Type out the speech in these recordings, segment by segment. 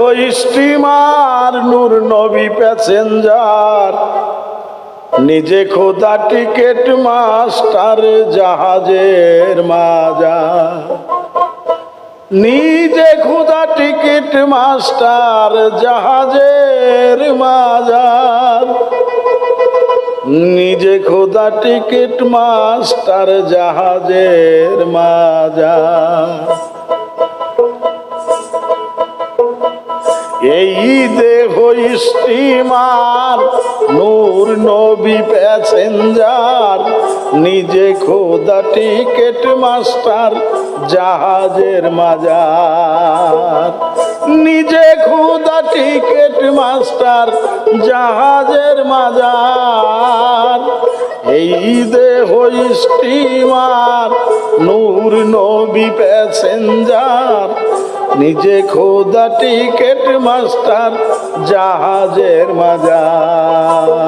দেহ স্টিমার নূর নবী প্যাসেঞ্জার, নিজে খোদা টিকেট মাস্টার জাহাজের মাজা নিজে খোদা টিকিট মাস্টার জাহাজের মাজার। নিজে খোদা টিকিট মাস্টার জাহাজের মাজার। এই দেহ স্টিমার নূর নবী প্যাসেঞ্জার, নিজে খোদা টিকেট মাস্টার, জাহাজের মাজার। নিজে খোদা টিকেট মাস্টার, জাহাজের মাজার। এই দেহ স্টিমার নূর নবী প্যাসেঞ্জার নিজে খোদা টিকেট মাস্টার জাহাজের মাজার।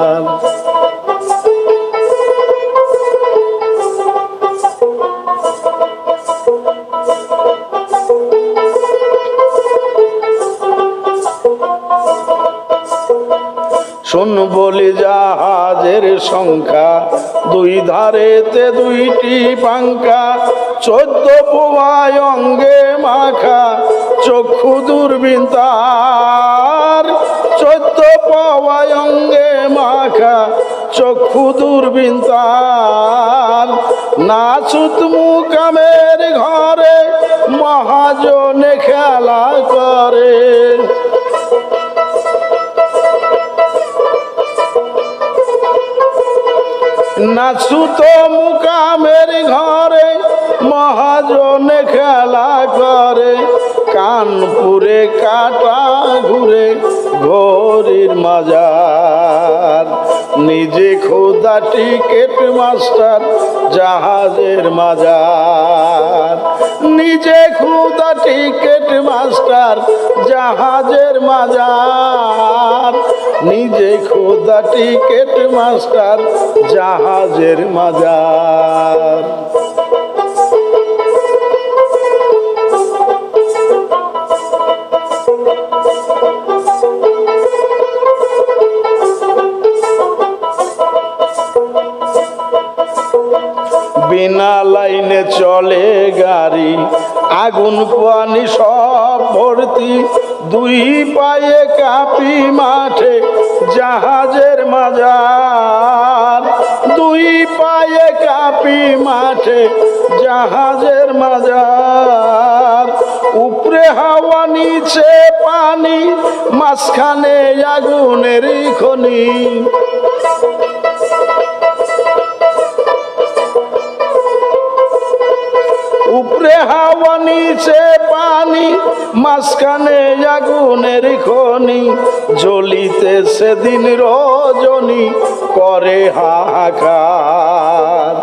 শোন বলি জাহাজের সংখ্যা। দুই ধারেতে দুইটি পাঙ্কা চোদ্দ পোয়ায় অঙ্গে মাখা। চক্ষু দূরবিন্তার চোদ্দ পোয়ায় অঙ্গে মাখা। চক্ষু দূরবিন্তার নাচুত মুকামের ঘরে মহাজনে নাচুত মুকামের ঘরে, মহাজনে খেলা করে। কানপুরে কাটা ঘুরে ঘড়ির মাজার। নিজে খোদা টিকেট মাস্টার, জাহাজের মাজার। নিজে খুদা টিকেট মাস্টার জাহাজের মাজার। নিজে খুদা টিকেট মাস্টার জাহাজের মাজার। লাইনে চলে গাড়ি, আগুন পানি সব ভর্তি। দুই পায়ে কাপি মাঠে জাহাজের মাজার। দুই পায়ে কাপি মাঠে জাহাজের মাজার। উপরে হাওয়া, নিচে পানি, মাঝখানে আগুনের খনি। উপরে হাওয়া নিচে পানি, মাঝখানে আগুনের খনি, জ্বলিতে সেদিন রজনী করে হাহাকার।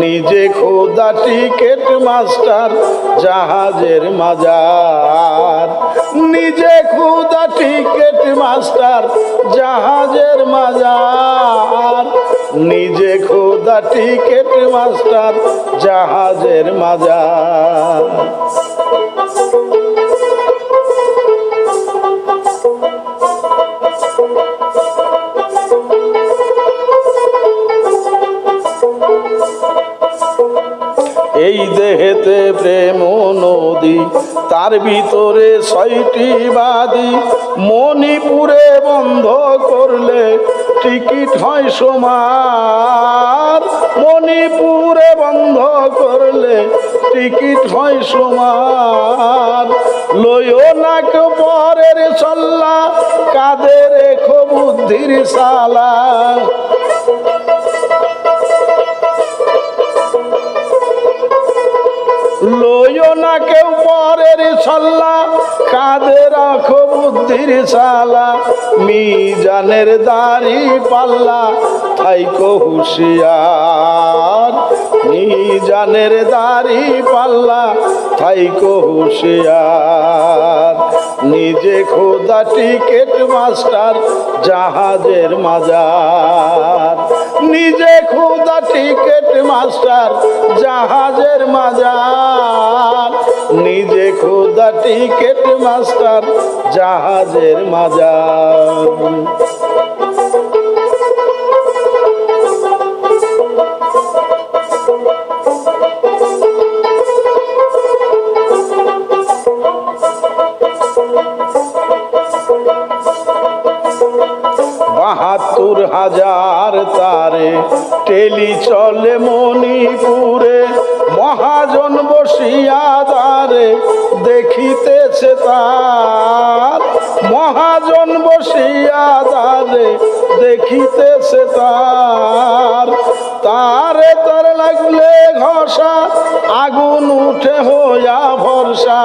নিজে খোদা টিকেট মাস্টার জাহাজের মাজার। নিজে খোদা টিকেট মাস্টার জাহাজের মাজার। টিকেট মাস্টার জাহাজের মাজার। দেহেতে প্রেম নদী, তার ভিতরে ছয়টি বাদী। মণিপুরে বন্ধ করলে টিকিট হয় সমার। মণিপুরে বন্ধ করলে টিকিট হয় সমার। লইও নাক পরের চল্লা কাদের রেখো বুদ্ধির সালা। না কেউ পরের ছল্লা কাঁধে রাখো বুদ্ধির সালা মিজানের দাড়ি পাল্লা। থাইকো হুশিয়ার। মিজানের দাড়ি পাল্লা। থাইকো হুশিয়ার। নিজে খোদা টিকেট মাস্টার, জাহাজের মাজার। নিজে খোদা টিকেট মাস্টার জাহাজের মাজার। নিজে খোদা টিকেট মাস্টার জাহাজের মাজার। তারে টেলি চলে মণিপুরে, মহাজন বসিয়া দারে দেখিতেছে তার। মহাজন বসিয়া দারে দেখিতেছে তার। তারে তার লাগলে ঘষা, আগুন উঠে হইয়া ভরসা।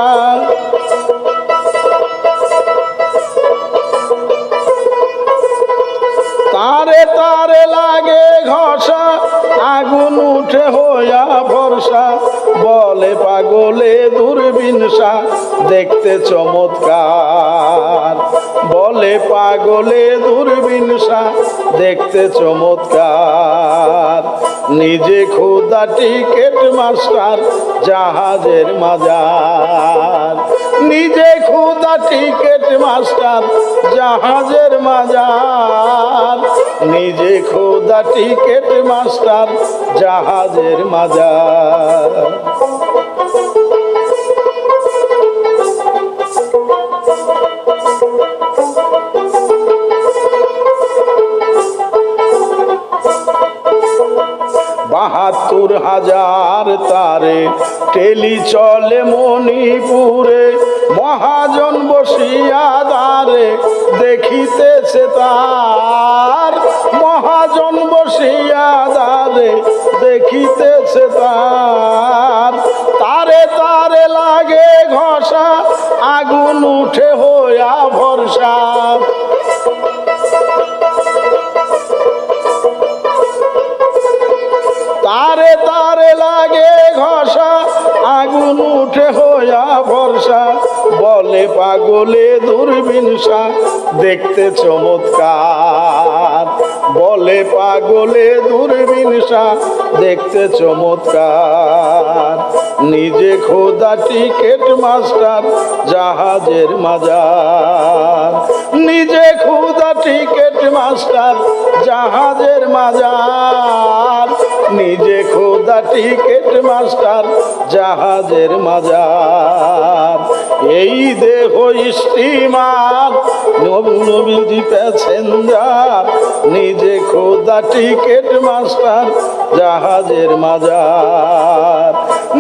ঘষা, আগুন উঠে হইয়া ভরসা। বলে পাগলে দূরবিনসা, দেখতে চমৎকার। বলে পাগলে দূরবিনসা, দেখতে চমৎকার। নিজে খুদা টিকেট মাস্টার জাহাজের মাজার। নিজে খুদা টিকেট মাস্টার জাহাজের মাজার। নিজে খোদা টিকেট মাস্টার জাহাজের মাজার। বাহাত্তর হাজার তারে টেলি চলে মণিপুরে, মহাজন বসিয়া দারে দেখিতেছে তার। মহাজন বসিয়া দারে দেখিতেছে তার। তারে তারে লাগে ঘষা, আগুন উঠে হইয়া ভরসা। তারে তারে লাগে ঘষা, আগুন উঠে হইয়া ভরসা। বলে পাগলে দূরবিনসা, দেখতে চমৎকার। বলে পাগলে দূরবিনসা, দেখতে চমৎকার। নিজে খোদা টিকেট মাস্টার, জাহাজের মাজার। নিজে খুদা টিকেট মাস্টার জাহাজের মাজার, নিজে খোদা টিকেট মাস্টার জাহাজের মাজার। এই দেহ স্টিমার নবীজি প্যাসেঞ্জার, নিজে খোদা টিকেট মাস্টার জাহাজের মাজার।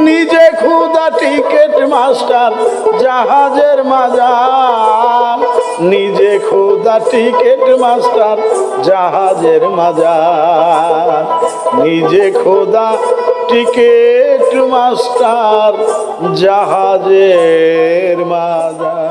নিজে খুদা টিকেট মাস্টার জাহাজের মাজার। নিজে খোদা টিকেট মাস্টার জাহাজের মাজার। নিজে খোদা টিকেট মাস্টার জাহাজের মাজার।